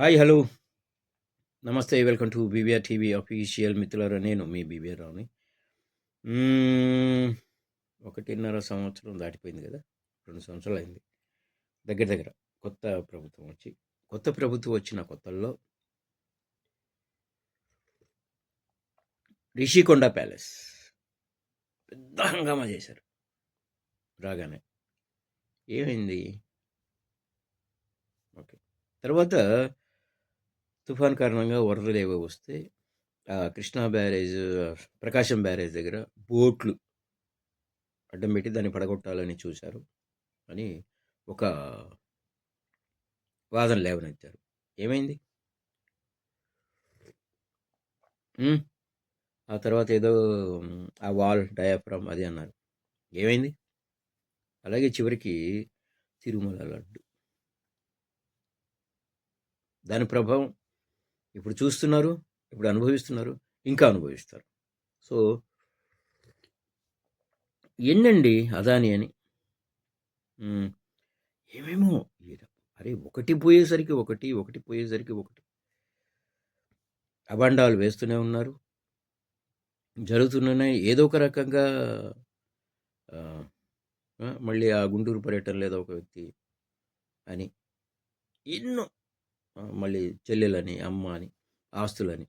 Hi hello నమస్తే welcome to BBR TV official మిత్రులారా నేను మీ బీబీఆర్ రావుని hmm, ఒకటిన్నర సంవత్సరం దాటిపోయింది కదా? రెండు సంవత్సరాలు అయింది. దగ్గర దగ్గర కొత్త ప్రభుత్వం వచ్చి కొత్త ప్రభుత్వం వచ్చిన కొత్తల్లో రిషికొండ ప్యాలెస్. పెద్ద హంగామా చేశారు. రాగానే. ఏమైంది? ఓకే. తర్వాత తుఫాన్ కారణంగా వరదలు ఏవో వస్తే కృష్ణా బ్యారేజ్ ప్రకాశం బ్యారేజ్ దగ్గర బోట్లు అడ్డం పెట్టి దాన్ని పడగొట్టాలని చూశారు. అని ఒక వాదన లేవనెత్తారు. ఏమైంది? ఆ తర్వాత ఏదో ఆ వాల్ డయాఫ్రామ్ అది అన్నారు. ఏమైంది? అలాగే చివరికి తిరుమల లడ్డు. దాని ప్రభావం ఇప్పుడు చూస్తున్నారు ఇప్పుడు అనుభవిస్తున్నారు ఇంకా అనుభవిస్తారు. సో ఎన్నండి అదాని అని? ఏమేమో అరే ఒకటి పోయేసరికి ఒకటి ఒకటి పోయేసరికి ఒకటి. అబండాలు వేస్తూనే ఉన్నారు. జరుగుతున్నాయి ఏదో ఒక రకంగా మళ్ళీ ఆ గుంటూరు పర్యటన లేదా ఒక వ్యక్తి అని. ఎన్నో మళ్ళీ చెల్లెలని అమ్మ అని ఆస్తులని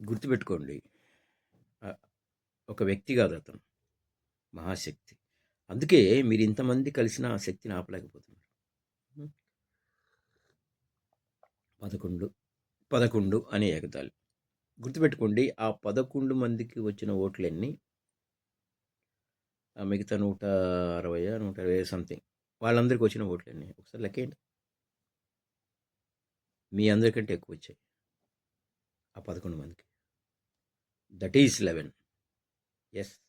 గుర్తుపెట్టుకోండి. ఒక వ్యక్తి కాదు అతను. మహాశక్తి. అందుకే మీరు ఇంతమంది కలిసిన ఆ శక్తిని ఆపలేకపోతున్నారు? పదకొండు పదకొండు అనే ఎగతాళి గుర్తుపెట్టుకోండి ఆ పదకొండు మందికి వచ్చిన ఓట్లన్నీ మిగతా నూట అరవై నూట ఇరవై సంథింగ్. వాళ్ళందరికీ వచ్చిన ఓట్లన్నీ ఒకసారి లెక్కేయండి మీ అందరికంటే ఎక్కువ వచ్చాయి. ఆ పదకొండు మందికి. That is eleven. ఎస్.